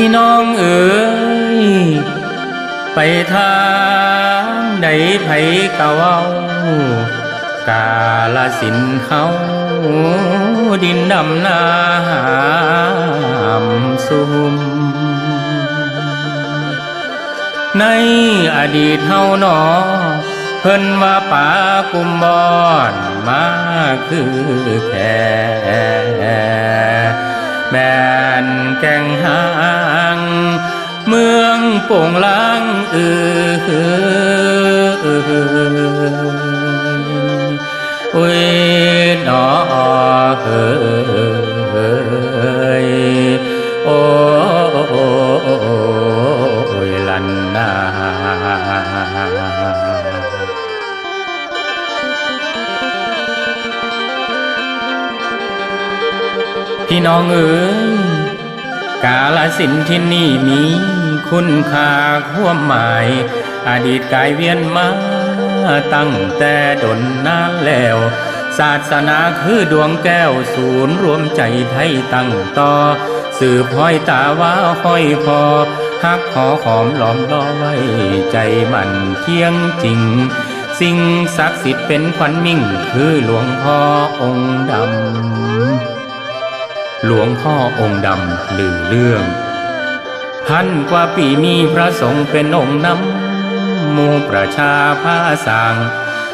พี่น้องเอ๋ยไปทางใดไผกะเว้ากาลสินเฮาดินดำน้ำซุมในอดีตเฮาหนอ เพิ่นว่าป่ากุมบอนมาคือแค่แบนแก่งหางเมือง โป่งลางเอออุ้ยหนอเฮ้ยโอ้ยลันนาพี่น้องเอ๋ย กาลสินที่นี่มีคุณค่าความหมาย อดีตกายเวียนมาตั้งแต่ดนนานแล้ว ศาสนาคือดวงแก้วศูนย์รวมใจไทยตั้งต่อ สืบห้อยตาว่าห้อยพอฮักขอหอมหลอมล้อไว้ ใจมันเที่ยงจริง สิ่งศักดิ์สิทธิ์เป็นขวัญมิ่งคือหลวงพ่อองค์ดำ หลวงพ่อองค์ดำหลือเรื่อง พันกว่าปีมีพระสงฆ์เป็นองค์นำหมู่ประชาพาสาง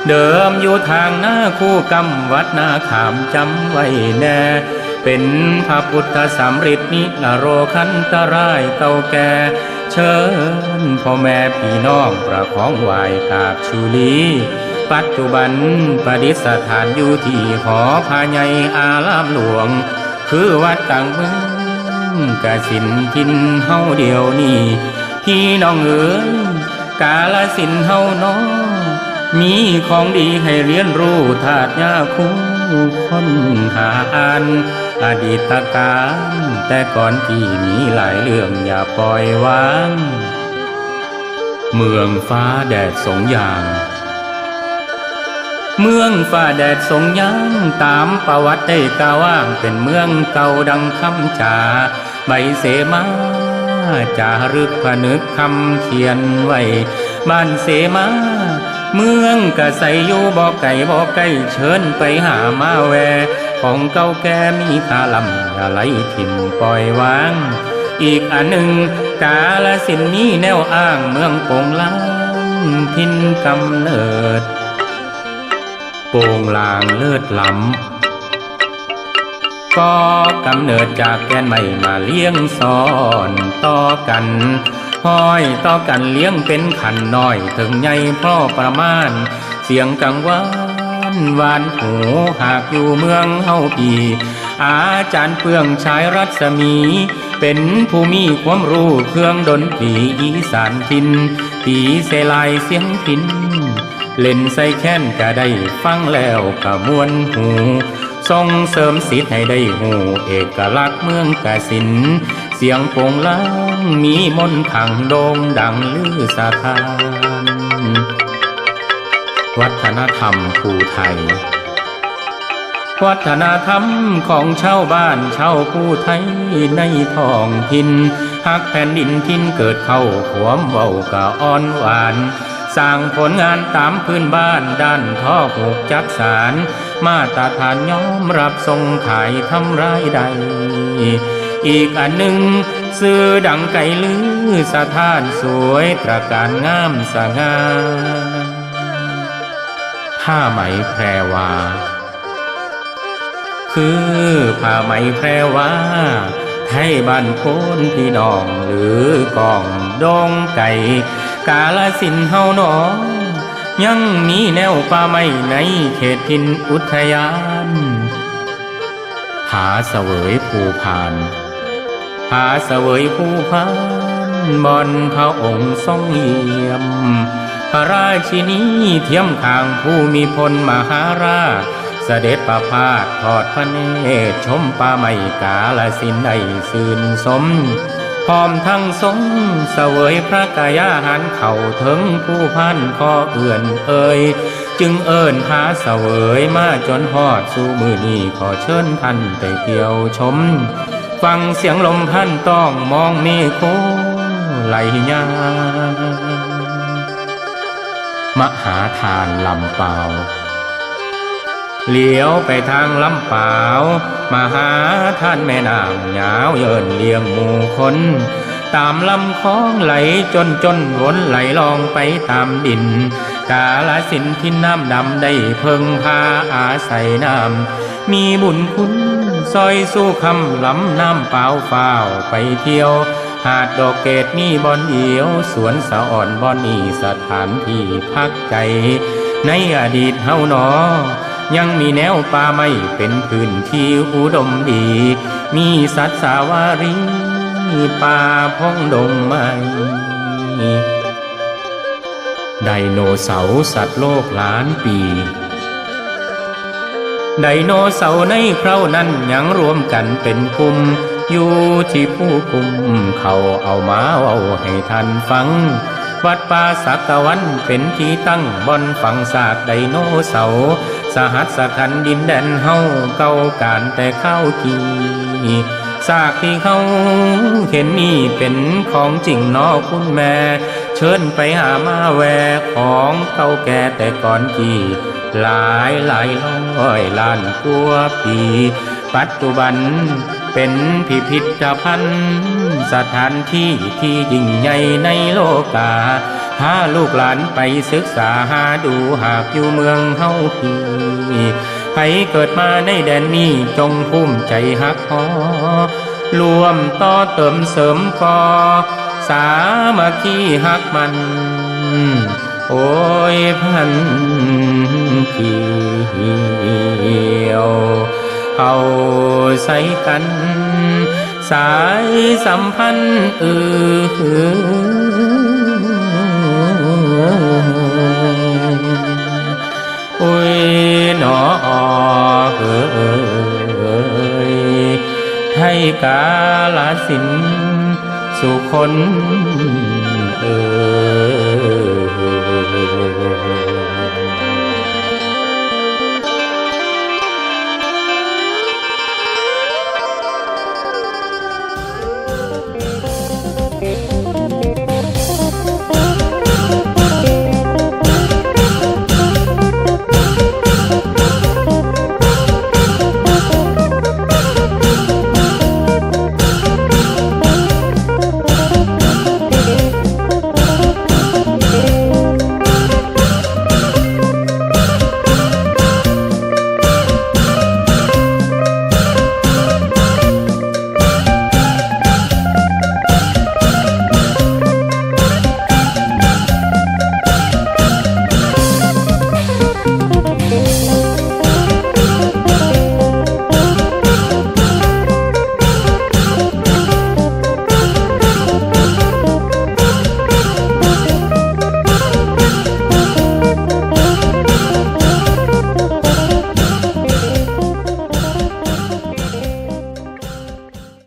เดิมอยู่ทางหน้าคู่กำวัดนาขามจำไว้แน่ เป็นพระพุทธสำริดนิโรคันตรายเก่าแก่เชิญพ่อแม่พี่น้องประของไหวกาบชูลีปัจจุบันประดิษฐานอยู่ที่หอพาใหญ่อารามหลวง คือวัดต่างเมืองกะสินทินเฮาเดียวนี่พี่น้องเอ๋ยกาลสินเฮาน้อมีของดีให้เรียนรู้ธาตุยาคู่คนหาอ่านอดีตการแต่ก่อนที่มีหลายเรื่องอย่าปล่อยวาง เมืองฟ้าแดดสงอย่าง เมืองฝ่าแดดสงยังตามประวัติได้กล่าวว่างเป็นเมืองเก่าดังคำจาใบเสมาจารึกผนึกคำเขียนไว้บ้านเสมาเมืองกะใสอยู่บ่อไก่บ่อไก่เชิญไปหามาแว ของเก่าแก่มีคาลำอย่าไหลถิ่มปล่อยวาง อีกอันหนึ่งกาลสินมีแนวอ้างเมืองปงลางทินกำเนิด โปงลางเลิศล้ำก็กำเนิดจากแกนใหม่มาเลี้ยงซ้อนต่อกันห้อยต่อกันเลี้ยงเป็นขันน้อยถึงใหญ่พ่อประมาณ เสียงกังวานหวานหูหากอยู่เมืองเฮาปีอาจารย์เปื้องชายรัศมี เป็นผู้มีความรู้เครื่องดนตรีอีสานทินตีเสลายเสียงพิน เล่นใส่แค้นก็ได้ฟังแล้วก็มวนหูส่งเสริมสิทธิ์ให้ได้หูเอกลักษณ์เมืองกสิน เสียงโปงล้างมีมนต์ขังโด่งดังลือสะทาน วัฒนธรรมภูไทย วัฒนธรรมของชาวบ้านชาวผู้ไทยในท้องถิ่นหักแผ่นดินทินเกิดเข้าขวมเว้ากะอ่อนหวาน สร้างผลงานตามพื้นบ้านด้านท่อผูกจักสาร มาตรฐานยอมรับทรงขายทำรายใด อีกอันหนึ่งซื้อดังไก่ลือสถานสวยตระการงามสง่าผ้าไหมแพรวาคือผ้าไหมแพรว่าไทยบ้านโคนพี่น้องหรือกองดองไก่ กาลสินเฮาหนอ ยังมีแนวป่าไม้ในเขตทินอุทยานผาเสวยภูพานผาเสวยภูพานบอนพระองค์ทรงเยี่ยม พระราชินีเทียมขางผู้มีพลมหาราชเสด็จประพาสทอดพระเนตรชมป่าไม้กาลสินได้สื่นสม พร้อมทั้งทรงเสวยพระกายาหารเข่าถึงผู้พันขอเอื่อนเอ่ยจึงเอิญพาเสวยมาจนฮอดสู่มือนี้ขอเชิญท่านไปเที่ยวชม ฟังเสียงลมพันต้องมองมฆโคไหลยามหาทานลำเปล่า เลี้ยวไปทางลำเปล่ามหาท่านแม่นางหยาวเยินเลี้ยงหมู่คน ตามลำคลองไหลจนจนวนไหลลองไปตามดิน กาลสินที่น้ำดำได้เพิ่งพาอาศัยน้ำมีบุญคุณซอยสู้คำลำน้ำเปล่าเฝ้าไปเที่ยว หาดดอกเกตมีบอนเอียว สวนสะอ่อนบอนนีสถานที่พักใจ ในอดีตเฮาหนอ ยังมีแนวป่าไม้เป็นพื้นที่อุดมดี มีสัตว์สาวารีป่าพงดงไม้ไดโนเสาร์สัตว์โลกล้านปีไดโนเสาร์ในคราวนั้นยังรวมกันเป็นกลุ่มอยู่ที่ผู้คุมเขาเอามาเอาให้ท่านฟัง วัดป่าสักตะวันเป็นที่ตั้งบอนฝังซากไดโนเสาร์สหัสขันดินแดนเฮาเก่าการแต่ข้าวกีซากที่เขาเห็นนี่เป็นของจริงนอคุณแม่ เชิญไปหามาแวของเก่าแก่แต่ก่อนกี่หลายหลายร้อยล้านกว่าปี ปัจจุบัน เป็นพิพิธภัณฑ์สถานที่ที่ยิ่งใหญ่ในโลกาพาลูกหลานไปศึกษาหาดูหากอยู่เมืองเฮาพีให้เกิดมาในแดนนี้จงภูมิใจฮักพอรวมต่อเติมเสริมกอสามัคคีฮักมัน โอ้ยพันเกี่ยว เข้าใส่กัน สายสัมพันธ์เออุ้ยหนอเอยให้กาลสินสุคนเออ